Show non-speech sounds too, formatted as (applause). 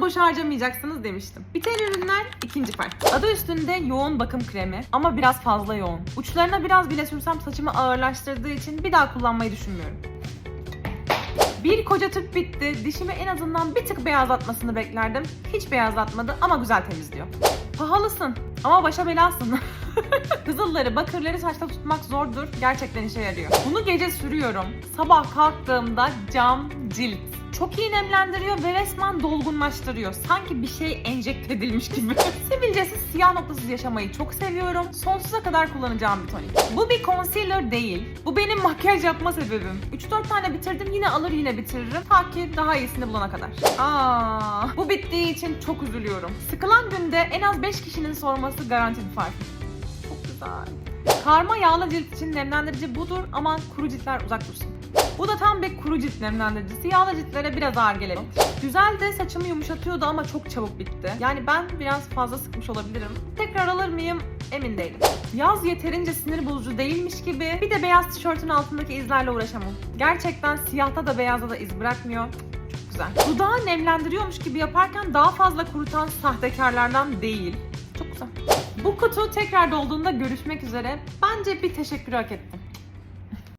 boş harcamayacaksınız demiştim. Biten ürünler ikinci parça. Adı üstünde yoğun bakım kremi ama biraz fazla yoğun. Uçlarına biraz bile sürsem saçımı ağırlaştırdığı için bir daha kullanmayı düşünmüyorum. Bir koca tüp bitti. Dişimi en azından bir tık beyazlatmasını beklerdim. Hiç beyazlatmadı ama güzel temizliyor. Pahalısın ama başa belasın. (laughs) Kızılları, bakırları saçta tutmak zordur. Gerçekten işe yarıyor. Bunu gece sürüyorum. Sabah kalktığımda cam cilt. Çok iyi nemlendiriyor ve resmen dolgunlaştırıyor. Sanki bir şey enjekte edilmiş gibi. (laughs) Sivilcesiz siyah noktasız yaşamayı çok seviyorum. Sonsuza kadar kullanacağım bir tonik. Bu bir concealer değil. Bu benim makyaj yapma sebebim. 3-4 tane bitirdim yine alır yine bitiririm. Ta ki daha iyisini bulana kadar. Aa, bu bittiği için çok üzülüyorum. Sıkılan günde en az 5 kişinin sorması garanti bir fark. Çok güzel. Karma yağlı cilt için nemlendirici budur ama kuru ciltler uzak dursun. Bu da tam bir kuru cilt nemlendiricisi. Yağlı ciltlere biraz ağır gelebilir. Güzel de saçımı yumuşatıyordu ama çok çabuk bitti. Yani ben biraz fazla sıkmış olabilirim. Tekrar alır mıyım emin değilim. Yaz yeterince sinir bozucu değilmiş gibi bir de beyaz tişörtün altındaki izlerle uğraşamam. Gerçekten siyahta da beyazda da iz bırakmıyor. Çok güzel. Dudağı nemlendiriyormuş gibi yaparken daha fazla kurutan sahtekarlardan değil. Çok güzel. Bu kutu tekrar dolduğunda görüşmek üzere. Bence bir teşekkür hak etti.